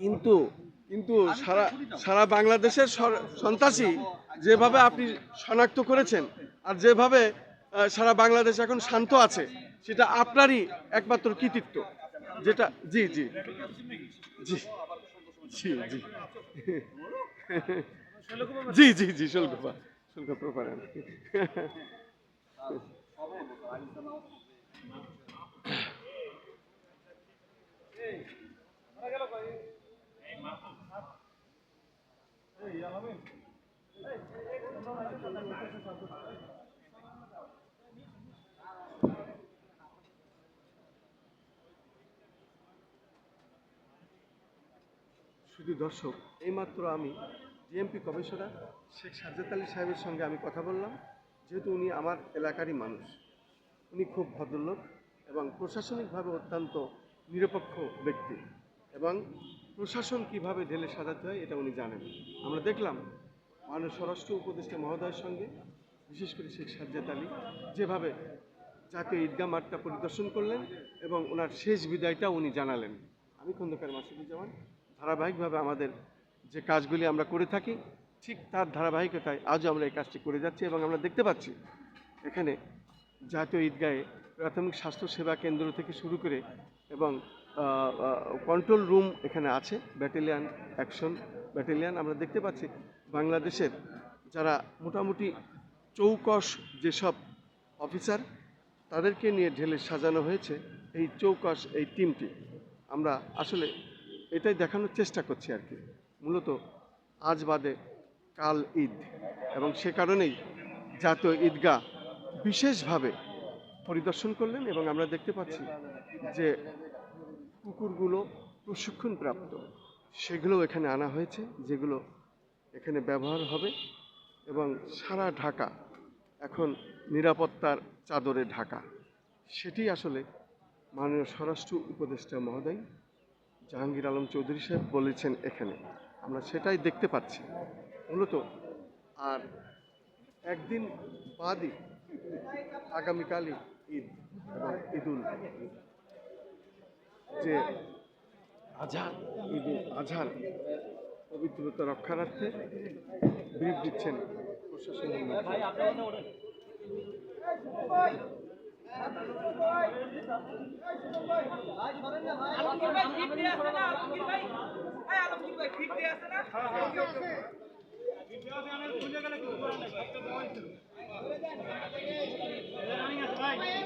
কিন্তু কিন্তু সারা সারা বাংলাদেশের সন্ত্রাসী যেভাবে আপনি শনাক্ত করেছেন আর যেভাবে সারা বাংলাদেশ এখন শান্ত আছে, সেটা আপনারই একমাত্র কৃতিত্ব। যেটা, জি জি। জি জি জি। জি জি জি, শুল্কপা শুল্ক প্রপারেন শুধু দর্শক, এইমাত্র আমি ডিএমপি কমিশনার শেখ সাজ্জাদ আলী সাহেবের সঙ্গে আমি কথা বললাম। যেহেতু উনি আমার এলাকারই মানুষ, উনি খুব ভদ্রলোক এবং প্রশাসনিকভাবে অত্যন্ত নিরপেক্ষ ব্যক্তি এবং প্রশাসন কীভাবে ঢেলে সাজাতে হয়, এটা উনি জানেন। আমরা দেখলাম মাননীয় স্বরাষ্ট্র উপদেষ্টা মহোদয়ের সঙ্গে, বিশেষ করে শেখ সাজ্জাদ আলী, যেভাবে জাতীয় ঈদগাহ মাঠটা পরিদর্শন করলেন এবং ওনার শেষ বিদায়টা উনি জানালেন। আমি খন্দকার মাসুদুজ্জামান ধারাবাহিকভাবে আমাদের যে কাজগুলি আমরা করে থাকি, ঠিক তার ধারাবাহিকতায় আজও আমরা এই কাজটি করে যাচ্ছি এবং আমরা দেখতে পাচ্ছি, এখানে জাতীয় ঈদগাহে প্রাথমিক স্বাস্থ্য সেবা কেন্দ্র থেকে শুরু করে এবং কন্ট্রোল রুম এখানে আছে ব্যাটালিয়ান অ্যাকশন ব্যাটালিয়ান আমরা দেখতে পাচ্ছি বাংলাদেশের যারা মোটামুটি চৌকস যেসব অফিসার তাদেরকে নিয়ে ঢেলে সাজানো হয়েছে এই চৌকস, এই টিমটি আমরা আসলে এটাই দেখানোর চেষ্টা করছি আর কি। মূলত আজ বাদে কাল ঈদ এবং সে কারণেই জাতীয় ঈদগাহ বিশেষভাবে পরিদর্শন করলেন এবং আমরা দেখতে পাচ্ছি যে কুকুরগুলো প্রশিক্ষণপ্রাপ্ত। সেগুলো এখানে আনা হয়েছে, যেগুলো এখানে ব্যবহার হবে এবং সারা ঢাকা এখন নিরাপত্তার চাদরে ঢাকা। সেটি আসলে মাননীয় স্বরাষ্ট্র উপদেষ্টা মহোদয় জাহাঙ্গীর আলম চৌধুরী সাহেব বলেছেন এখানে। আমরা সেটাই দেখতে পাচ্ছি। মূলত আর একদিন বাদই আগামীকালই ঈদ এবং ঈদুল যে আজহার ঈদুল আজহার পবিত্রতা রক্ষার্থে ব্রিফ দিচ্ছেন প্রশাসনের। আলমগীর ভাই ফিট দিয়ে আছে না Bye.